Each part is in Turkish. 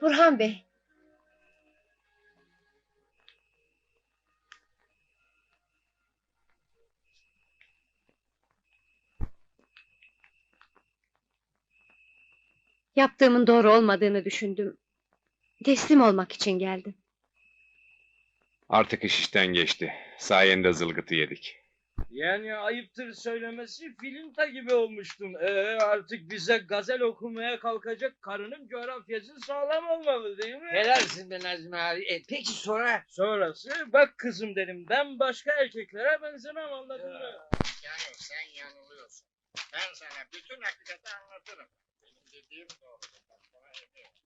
Burhan Bey. Yaptığımın doğru olmadığını düşündüm. Teslim olmak için geldim. Artık iş işten geçti. Sayende zılgıtı yedik. Yani ayıptır söylemesi filinta gibi olmuştun. Ee, artık bize gazel okumaya kalkacak karının coğrafyası sağlam olmalı değil mi? Helalsin be Nazmi abi. E, peki sonra? Sonrası bak kızım dedim ben başka erkeklere benzemem anladın mı? Yani sen yanılıyorsun. Ben sana bütün hakikati anlatırım. Benim dediğim doğru. Bak sana eminim.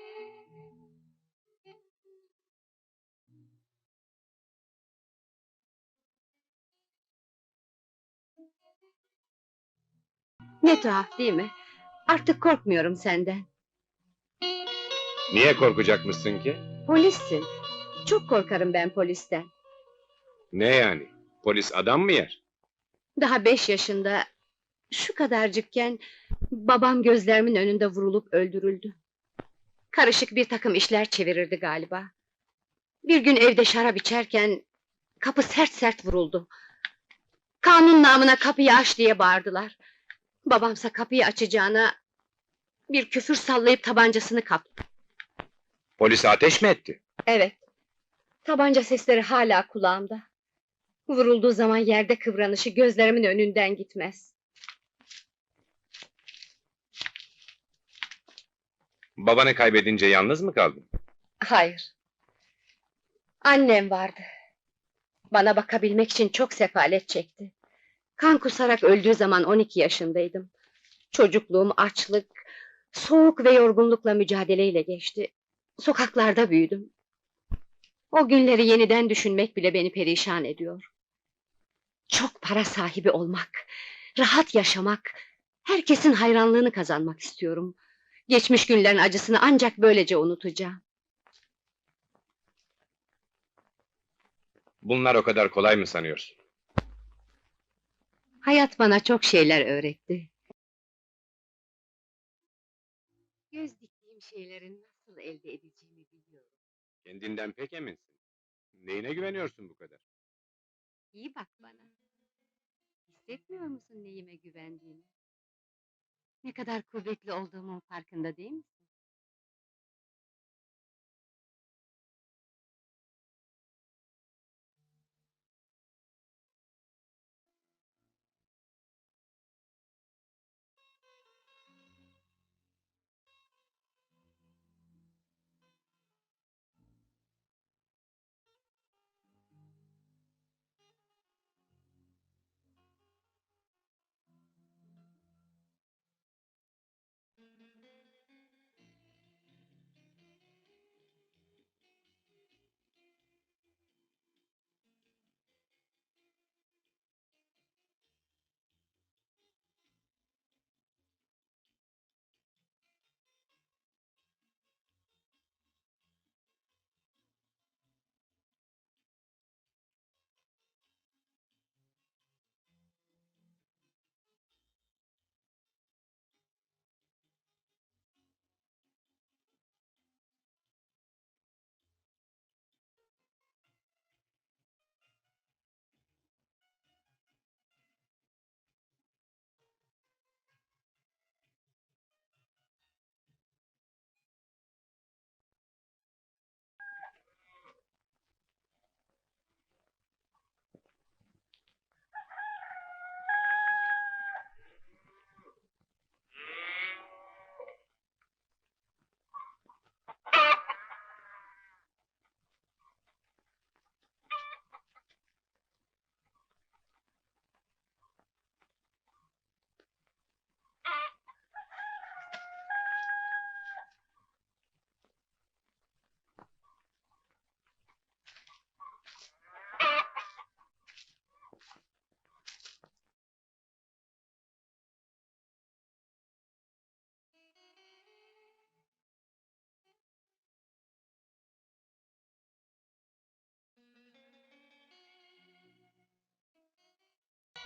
Ne tuhaf değil mi? Artık korkmuyorum senden. Niye korkacakmışsın ki? Polissin. Çok korkarım ben polisten. Ne yani? Polis adam mı yer? Daha beş yaşında şu kadarcıkken babam gözlerimin önünde vurulup öldürüldü. Karışık bir takım işler çevirirdi galiba. Bir gün evde şarap içerken kapı sert sert vuruldu. Kanun namına kapıyı aç diye bağırdılar. Babamsa kapıyı açacağına bir küfür sallayıp tabancasını kaptı. Polis ateş mi etti? Evet. Tabanca sesleri hala kulağımda. Vurulduğu zaman yerde kıvranışı gözlerimin önünden gitmez. Babanı kaybedince yalnız mı kaldın? Hayır. Annem vardı. Bana bakabilmek için çok sefalet çekti. Kan kusarak öldüğü zaman 12 yaşındaydım. Çocukluğum açlık, soğuk ve yorgunlukla mücadeleyle geçti. Sokaklarda büyüdüm. O günleri yeniden düşünmek bile beni perişan ediyor. Çok para sahibi olmak, rahat yaşamak, herkesin hayranlığını kazanmak istiyorum. Geçmiş günlerin acısını ancak böylece unutacağım. Bunlar o kadar kolay mı sanıyorsun? Hayat bana çok şeyler öğretti. Göz diktiğim şeylerin nasıl elde edeceğimi biliyorum. Kendinden pek eminsin. Neyine güveniyorsun bu kadar? İyi bak bana. Hissetmiyor musun neyime güvendiğini? Ne kadar kuvvetli olduğumun farkında değil misin?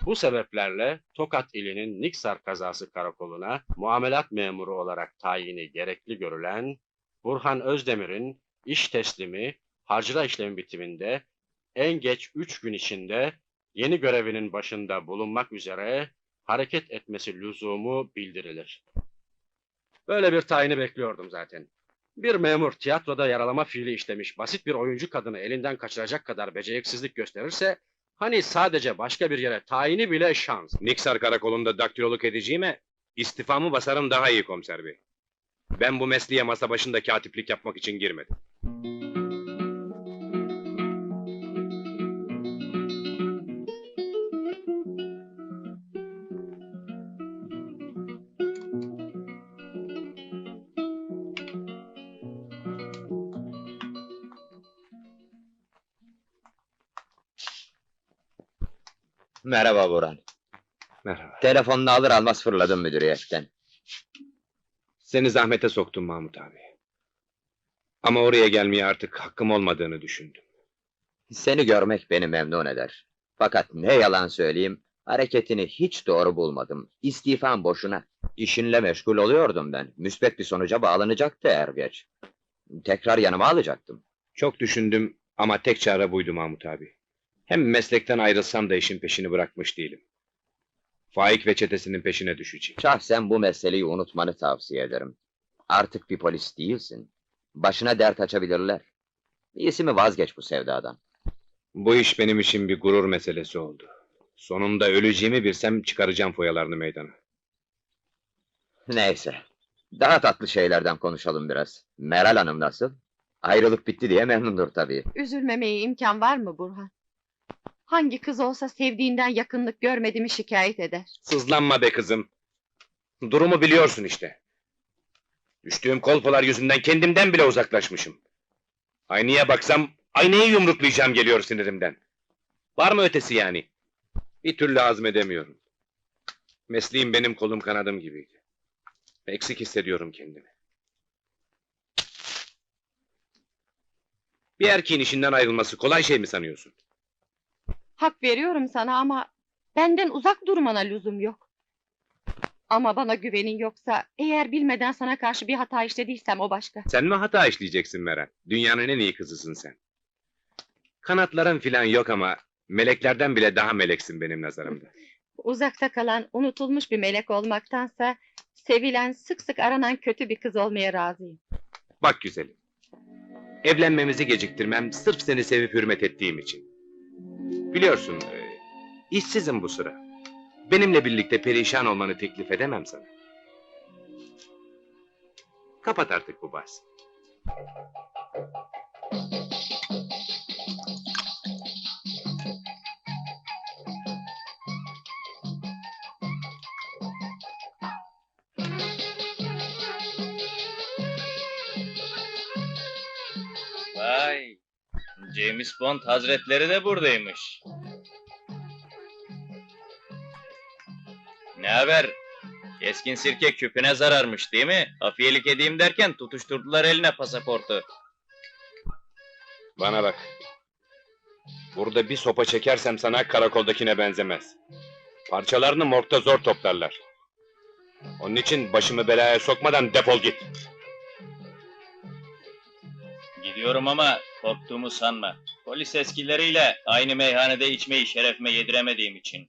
Bu sebeplerle Tokat ilinin Niksar kazası karakoluna muamelat memuru olarak tayini gerekli görülen Burhan Özdemir'in iş teslimi, harcıra işlemi bitiminde en geç üç gün içinde yeni görevinin başında bulunmak üzere hareket etmesi lüzumu bildirilir. Böyle bir tayini bekliyordum zaten. Bir memur tiyatroda yaralama fiili işlemiş basit bir oyuncu kadını elinden kaçıracak kadar beceriksizlik gösterirse hani sadece başka bir yere tayini bile şans. Niksar karakolunda daktiloluk edeceğime istifamı basarım daha iyi komiser bey. Ben bu mesleğe masa başında katiplik yapmak için girmedim. Merhaba Burhan. Merhaba. Telefonunu alır almaz fırladım müdüriyetten. Seni zahmete soktum Mahmut abi. Ama oraya gelmeye artık hakkım olmadığını düşündüm. Seni görmek beni memnun eder. Fakat ne yalan söyleyeyim, hareketini hiç doğru bulmadım. İstifam boşuna. İşinle meşgul oluyordum ben. Müsbet bir sonuca bağlanacaktı er geç. Tekrar yanıma alacaktım. Çok düşündüm ama tek çare buydu Mahmut abi. Hem meslekten ayrılsam da işin peşini bırakmış değilim. Faik ve çetesinin peşine düşeceğim. Şahsen bu meseleyi unutmanı tavsiye ederim. Artık bir polis değilsin. Başına dert açabilirler. İyisi mi vazgeç bu sevdadan. Bu iş benim için bir gurur meselesi oldu. Sonunda öleceğimi bilsem çıkaracağım foyalarını meydana. Neyse. Daha tatlı şeylerden konuşalım biraz. Meral Hanım nasıl? Ayrılık bitti diye memnundur tabii. Üzülmemeye imkan var mı Burhan? Hangi kız olsa sevdiğinden yakınlık görmedi mi şikayet eder. Sızlanma be kızım. Durumu biliyorsun işte. Düştüğüm kolpalar yüzünden kendimden bile uzaklaşmışım. Aynaya baksam aynayı yumruklayacağım geliyor sinirimden. Var mı ötesi yani? Bir türlü hazmedemiyorum. Mesleğim benim kolum kanadım gibiydi. Eksik hissediyorum kendimi. Bir erkeğin işinden ayrılması kolay şey mi sanıyorsun? Hak veriyorum sana ama benden uzak durmana lüzum yok. Ama bana güvenin yoksa eğer bilmeden sana karşı bir hata işlediysem o başka. Sen mi hata işleyeceksin Meral? Dünyanın en iyi kızısın sen. Kanatların filan yok ama meleklerden bile daha meleksin benim nazarımda. Uzakta kalan unutulmuş bir melek olmaktansa sevilen sık sık aranan kötü bir kız olmaya razıyım. Bak güzelim. Evlenmemizi geciktirmem sırf seni sevip hürmet ettiğim için. Biliyorsun, e, işsizim bu sıra. Benimle birlikte perişan olmanı teklif edemem sana. Kapat artık bu bahsi. Vay. James Bond hazretleri de buradaymış. Ne haber? Keskin sirke küpüne zararmış değil mi? Hafiyelik edeyim derken tutuşturdular eline pasaportu. Bana bak. Burada bir sopa çekersem sana karakoldakine benzemez. Parçalarını morgda zor toplarlar. Onun için başımı belaya sokmadan defol git. Gidiyorum ama korktuğumu sanma. Polis eskileriyle aynı meyhanede içmeyi şerefime yediremediğim için.